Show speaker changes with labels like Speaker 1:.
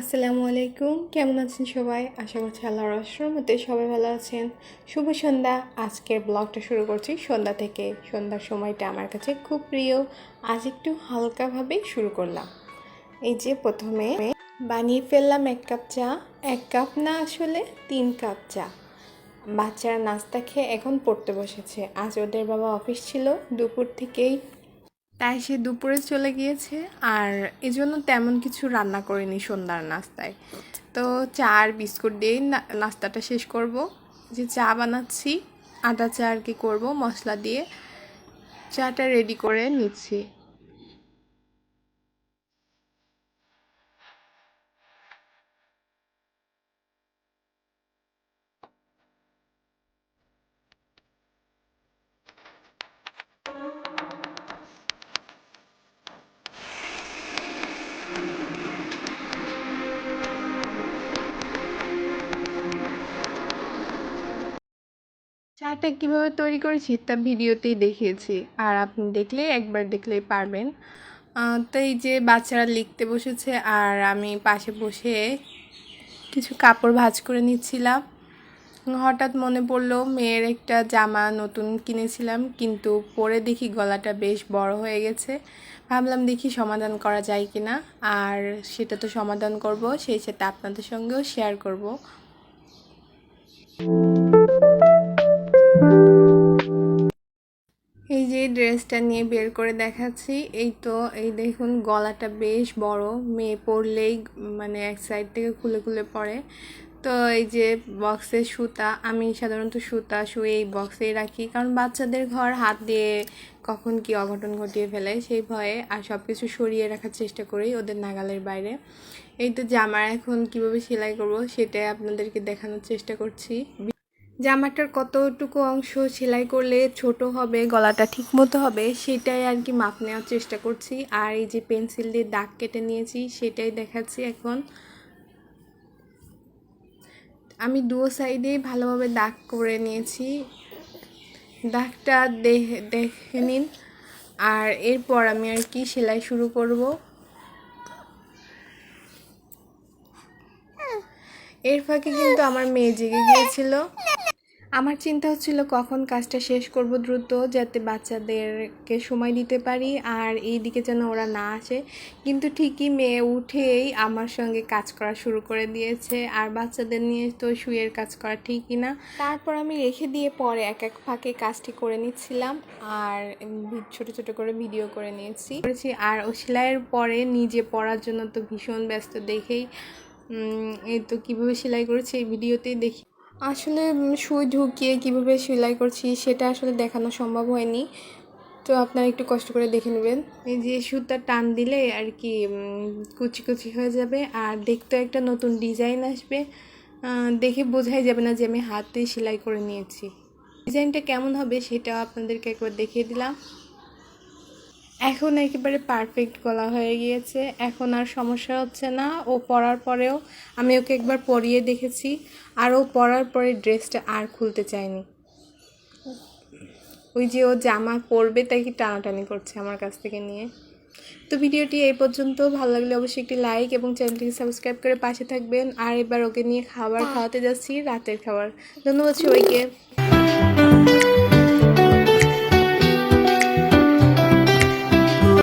Speaker 1: আসসালামু আলাইকুম। কেমন আছেন সবাই? আশা করছি আল্লাহর মধ্যে সবাই ভালো আছেন। শুভ সন্ধ্যা। আজকের ব্লগটা শুরু করছি সন্ধ্যা থেকে। সন্ধ্যার সময়টা আমার কাছে খুব প্রিয়। আজ একটু হালকাভাবেই শুরু করলাম। এই যে প্রথমে বানিয়ে ফেললাম এক কাপ চা। এক কাপ না আসলে তিন কাপ চা। বাচ্চারা নাস্তা খেয়ে এখন পড়তে বসেছে। আজ ওদের বাবা অফিস ছিল। দুপুর থেকেই তাই সে দুপুরে চলে গিয়েছে আর এজন্য তেমন কিছু রান্না করিনি সন্ধ্যার নাস্তায়। তো চা আর বিস্কুট দিয়েই নাস্তাটা শেষ করব। যে চা বানাচ্ছি, আটা চা আর কি করব, মশলা দিয়ে। চাটা রেডি করে নিচ্ছি। চাটা কীভাবে তৈরি করেছি তা ভিডিওতেই দেখিয়েছি। আর আপনি দেখলে একবার দেখলেই পারবেন। তো এই যে বাচ্চারা লিখতে বসেছে আর আমি পাশে বসে কিছু কাপড় ভাঁজ করে নিচ্ছিলাম। হঠাৎ মনে পড়ল, মেয়ের একটা জামা নতুন কিনেছিলাম, কিন্তু পরে দেখি গলাটা বেশ বড় হয়ে গেছে। ভাবলাম দেখি সমাধান করা যায় কি না আর সেটা তো সমাধান করব, সেই সাথে আপনাদের সঙ্গেও শেয়ার করব। এই ড্রেসটা নিয়ে বের করে দেখাচ্ছি। এই তো, এই দেখুন, গলাটা বেশ বড়। মেয়ে পরলেই মানে এক সাইড থেকে খুলে খুলে পড়ে তো এই যে বক্সের সুতা, আমি সাধারণত সুতা শুয়ে এই বক্সেই রাখি। কারণ বাচ্চাদের ঘর হাত দিয়ে কখন কি অঘটন ঘটিয়ে ফেলে সেই ভয়ে। আর সব কিছু সরিয়ে রাখার চেষ্টা করি ওদের নাগালের বাইরে। এই তো জামার এখন কীভাবে সেলাই করব, সেটাই আপনাদেরকে দেখানোর চেষ্টা করছি। জামাটার কতটুকু অংশ সেলাই করলে ছোট হবে, গলাটা ঠিক মতো হবে, সেটাই আর কি মাপ নেওয়ার চেষ্টা করছি। আর এই যে পেন্সিল দিয়ে দাগ কেটে নিয়েছি, সেটাই দেখাচ্ছি এখন। আমি দুও সাইডেই ভালোভাবে দাগ করে নিয়েছি। দাগটা দেখে দেখে নিন। আর এরপর আমি আর কি সেলাই শুরু করব। এর ফাঁকে কিন্তু আমার মেয়ে জেগে গিয়েছিল। আমার চিন্তা হচ্ছিল কখন কাজটা শেষ করব দ্রুত যাতে বাচ্চাদেরকে সময় দিতে পারি আর এই দিকে যেন ওরা না আসে। কিন্তু ঠিকই মেয়ে উঠেই আমার সঙ্গে কাজ করা শুরু করে দিয়েছে আর বাচ্চাদের নিয়ে তো শুয়ের কাজ করা ঠিকই না। তারপর আমি রেখে দিয়ে পরে এক এক ফাঁকে কাজটি করে নিচ্ছিলাম আর ছোট ছোট করে ভিডিও করে নিয়েছি। করেছি আর ও সেলাইয়ের পরে নিজে পড়ার জন্য তো ভীষণ ব্যস্ত দেখেই এই তো কীভাবে সেলাই করেছি এই ভিডিওতেই দেখি। আসলে সুই ঢুকিয়ে কীভাবে সেলাই করছি সেটা আসলে দেখানো সম্ভব হয়নি। তো আপনারা একটু কষ্ট করে দেখে নেবেন। এই যে সুতা টান দিলে আর কি কুচি কুচি হয়ে যাবে। আর দেখতে একটা নতুন ডিজাইন আসবে। দেখে বোঝাই যাবে না যে আমি হাতে সেলাই করে নিয়েছি। ডিজাইনটা কেমন হবে সেটাও আপনাদেরকে একবার দেখিয়ে দিলাম। এখন একেবারে পারফেক্ট গলা হয়ে গিয়েছে। এখন আর সমস্যা হচ্ছে না। ও পরার পরেও আমি ওকে একবার পরিয়ে দেখেছি। আর ও পরার পরে ড্রেসটা আর খুলতে চায়নি। ওই যে ও জামা পরবে তাই কি টানাটানি করছে আমার কাছ থেকে নিয়ে। তো ভিডিওটি এই পর্যন্ত। ভালো লাগলে অবশ্যই একটি লাইক এবং চ্যানেলটিকে সাবস্ক্রাইব করে পাশে থাকবেন। আর এবার ওকে নিয়ে খাবার খাওয়াতে যাচ্ছি রাতের খাবার। ধন্যবাদ সবাইকে।